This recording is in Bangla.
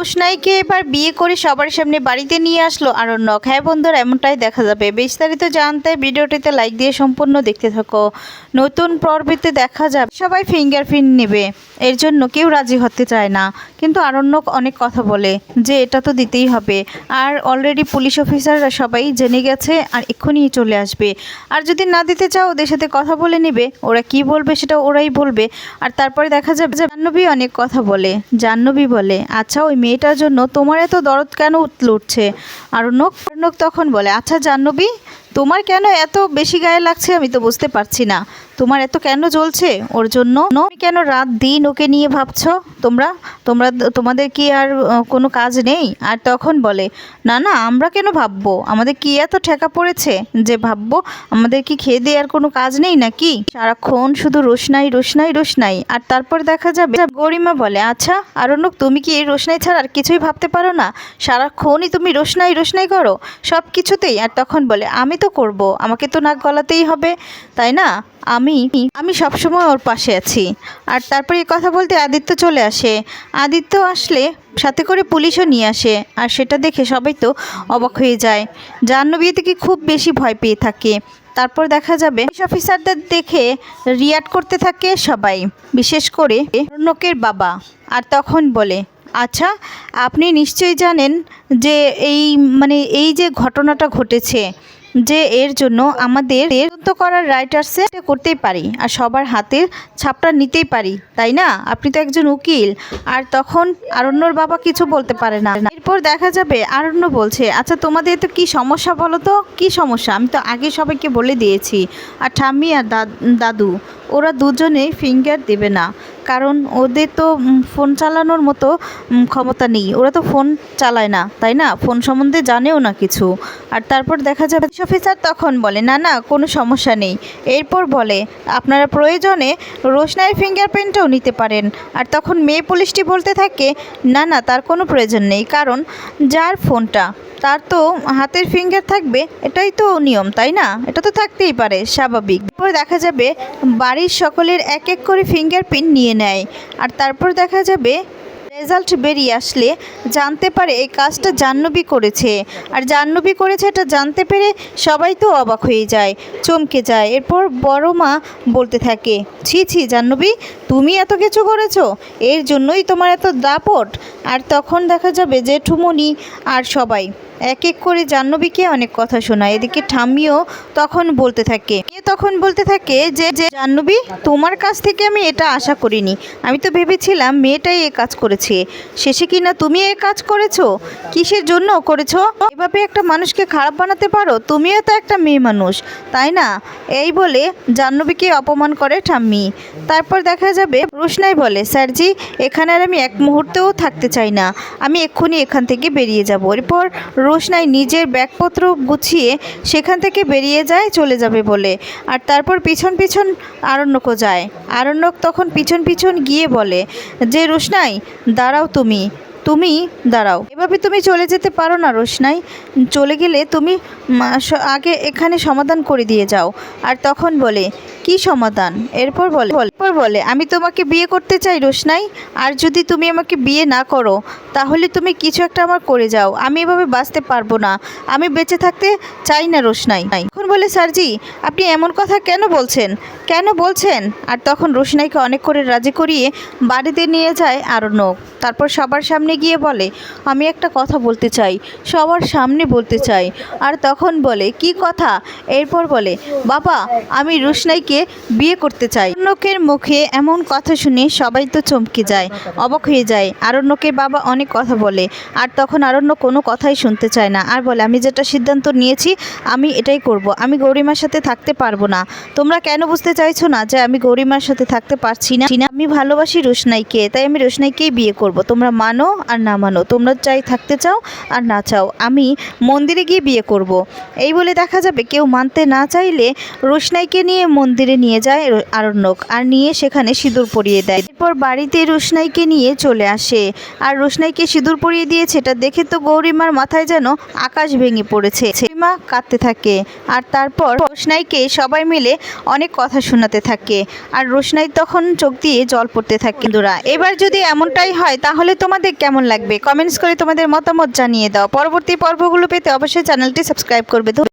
রোশনাইকে এবার বিয়ে করে সবার সামনে বাড়িতে নিয়ে আসলো আরণ্যক। হ্যাঁ বন্ধুরা, এমনটাই দেখা যাবে। বিস্তারিত জানতে ভিডিওটিতে লাইক দিয়ে সম্পূর্ণ দেখতে থাকো। নতুন পর্বেতে দেখা যাবে। সবাই ফিঙ্গারপ্রিন্ট নেবে। এর জন্য কেউ রাজি হতে চায় না। কিন্তু আরণ্যক অনেক কথা বলে যে এটা তো দিতেই হবে। আর অলরেডি পুলিশ অফিসাররা সবাই জেনে গেছে আর এক্ষুনি চলে আসবে। আর যদি না দিতে চাও, ওদের সাথে কথা বলে নেবে। ওরা কি বলবে সেটা ওরাই বলবে। আর তারপরে দেখা যাবে জাহ্নবী অনেক কথা বলে। জাহ্নবী বলে আচ্ছা ওই মেয়েটার জন্য তোমার এত দরদ কেন উঠল উঠছে আরণ্যক আরণ্যক তখন বলে আচ্ছা জাহ্নবী তোমার কেন এত বেশি গায়ে লাগছে আমি তো বুঝতে পারছি না। তোমার এত কেন জ্বলছে ওর জন্য? কেন রাত দিন ওকে নিয়ে ভাবছ? তোমরা তোমরা তোমাদের কি আর কোনো কাজ নেই? আর তখন বলে, না না, আমরা কেন ভাববো? আমাদের কি এত ঠেকা পড়েছে যে ভাববো? আমাদের কি খেয়ে দেওয়ার কোনো কাজ নেই নাকি? সারাক্ষণ শুধু রোশনাই রোশনাই রোশনাই। আর তারপর দেখা যাবে, গরিমা বলে আচ্ছা আরণ্যক, তুমি কি এই রোশনাই ছাড়া আর কিছুই ভাবতে পারো না? সারাক্ষণই তুমি রোশনাই রোশনাই করো সব কিছুতেই আর তখন বলে, আমি তো করব। আমাকে তো নাক গলাতেই হবে, তাই না? আমি আমি সবসময় ওর পাশে আছি। আর তারপরে এই কথা বলতে আদিত্য চলে আসে। আদিত্য আসলে সাথে করে পুলিশও নিয়ে আসে, আর সেটা দেখে সবাই তো অবাক হয়ে যায়। জাহ্নবী থেকে খুব বেশি ভয় পেয়ে থাকে। তারপর দেখা যাবে, পুলিশ অফিসারদের দেখে রিয়াক্ট করতে থাকে সবাই, বিশেষ করে অর্ণকের বাবা। আর তখন বলে আচ্ছা আপনি নিশ্চয়ই জানেন যে এই মানে এই যে ঘটনাটা ঘটেছে যে এর জন্য আমাদের তদন্ত করার রাইট করতেই পারি আর সবার হাতের ছাপটা নিতেই পারি, তাই না? আপনি তো একজন উকিল। আর তখন আরণ্যর বাবা কিছু বলতে পারে না। এরপর দেখা যাবে আরণ্য বলছে আচ্ছা তোমাদের তো কি সমস্যা বলো তো? কি সমস্যা? আমি তো আগে সবাইকে বলে দিয়েছি। আর ঠাম্মি আর দাদু, ওরা দুজনে ফিঙ্গার দেবে না। কারণ ওদের তো ফোন চালানোর মতো ক্ষমতা নেই। ওরা তো ফোন চালায় না, তাই না? ফোন সম্বন্ধে জানেও না কিছু। আর তারপর দেখা যাবে অফিসার তখন বলে, না না, কোনো সমস্যা নেই। এরপর বলে, আপনারা প্রয়োজনে রোশনাইয়ের ফিঙ্গারপ্রিন্টও নিতে পারেন। আর তখন মেয়ে পুলিশটি বলতে থাকে, না না, তার কোনো প্রয়োজন নেই, কারণ যার ফোনটা তার তো হাতের ফিঙ্গার থাকবে, এটাই তো নিয়ম, তাই না? এটা তো থাকতেই পারে, স্বাভাবিক। তারপর দেখা যাবে, বাড়ির সকলের এক এক করে ফিঙ্গারপ্রিন্ট নিয়ে নেয়। আর তারপর দেখা যাবে রেজাল্ট বেরিয়ে আসলে জানতে পারে এই কাজটা জাহ্নবী করেছে। আর জাহ্নবী করেছে এটা জানতে পেরে সবাই তো অবাক হয়ে যায়, চমকে যায়। এরপর বড় মা বলতে থাকে, ছি ছি, জাহ্নবী, তুমি এত কিছু করেছ, এর জন্যই তোমার এত দাপট। আর তখন দেখা যাবে যে ঠুমনি আর সবাই। এক এক করে জাহ্নবীকে অনেক কথা শোনায়। এদিকে ঠাম্মিও তখন বলতে থাকে কে তখন বলতে থাকে যে যে, জাহ্নবী, তোমার কাছ থেকে আমি এটা আশা করিনি। আমি তো ভেবেছিলাম মেয়েটাই এ কাজ করেছে। শেষে কি না তুমি এ কাজ করেছ? কিসের জন্য করেছ? এভাবে একটা মানুষকে খারাপ বানাতে পারো? তুমিও তো একটা মেয়ে মানুষ, তাই না? এই বলে জাহ্নবীকে অপমান করে ঠাম্মি। তারপর দেখা যাবে রোশনাই বলে, স্যারজি, এখানে আর আমি এক মুহূর্তেও থাকতে চাই না। আমি এক্ষুনি এখান থেকে বেরিয়ে যাব। এরপর রোশনাই নিজের ব্যাগপত্র গুছিয়ে সেখান থেকে বেরিয়ে যায়, চলে যাবে বলে। আর তারপর পিছন পিছন আরণ্যকও যায়। আরণ্যক তখন পিছন পিছন গিয়ে বলে, যে রোশনাই, দাঁড়াও তুমি। তুমি দাঁড়াও। এভাবে তুমি চলে যেতে পারো না রোশনাই। চলে গেলে তুমি আগে এখানে সমাধান করে দিয়ে যাও। আর তখন বলে কি সমাধান? এরপর বলে এরপর বলে, আমি তোমাকে বিয়ে করতে চাই রোশনাই, আর যদি তুমি আমাকে বিয়ে না করো, তাহলে তুমি কিছু একটা আমার করে যাও। আমি এভাবে বাঁচতে পারব না। আমি বেঁচে থাকতে চাই না রোশনাই। এখন বলে, স্যারজি, আপনি এমন কথা কেন বলছেন? কেন বলছেন? আর তখন রোশনাইকে অনেক করে রাজি করিয়ে বাড়িতে নিয়ে যায় আরণ্যক। তারপর সবার সামনে গিয়ে বলে, আমি একটা কথা বলতে চাই, সবার সামনে বলতে চাই। আর তখন বলে, কি কথা? এরপর বলে, বাবা, আমি রোশনাইকে বিয়ে করতে চাই। আরণ্যকের মুখে এমন কথা শুনে সবাই তো চমকে যায়, অবাক হয়ে যায়। আরণ্যকের বাবা অনেক কথা বলে, আর তখন আরণ্য কোনো কথাই শুনতে চায় না, আর বলে, আমি যেটা সিদ্ধান্ত নিয়েছি, আমি এটাই করব। আমি গৌরীমার সাথে থাকতে পারব না। তোমরা কেন বুঝতে চাইছো না যে আমি গৌরীমার সাথে থাকতে পারছি না? আমি ভালোবাসি রোশনাইকে, তাই আমি রোশনাইকেই বিয়ে করব। তোমরা মানো আর না মানো, তোমরা চাই থাকতে চাও আর না চাও, আমি মন্দিরে গিয়ে বিয়ে করব। এই বলে দেখা যাবে, কেউ মানতে না চাইলে রোশনাইকে নিয়ে মন্দিরে নিয়ে যায় র- আনুক আর নিয়ে সেখানে সিঁদুর পরিয়ে দেয়। এরপর বাড়িতে রোশনাইকে নিয়ে চলে আসে। আর রোশনাইকে সিঁদুর পরিয়ে দিয়েছে এটা দেখে তো গৌরীমার মাথায় যেন আকাশ ভেঙে পড়েছে। মা কাঁদতে থাকে। আর তারপর রোশনাইকে সবাই মিলে অনেক কথা শোনাতে থাকে। আর রোশনাই তখন চোখ দিয়ে জল পড়তে থাকে। বন্ধুরা, এবার যদি এমনটাই হয়, তাহলে তোমাদের কেমন লাগবে? কমেন্টস করে তোমাদের মতামত জানিয়ে দাও। পরবর্তী পর্বগুলো পেতে অবশ্যই চ্যানেলটি সাবস্ক্রাইব করবে।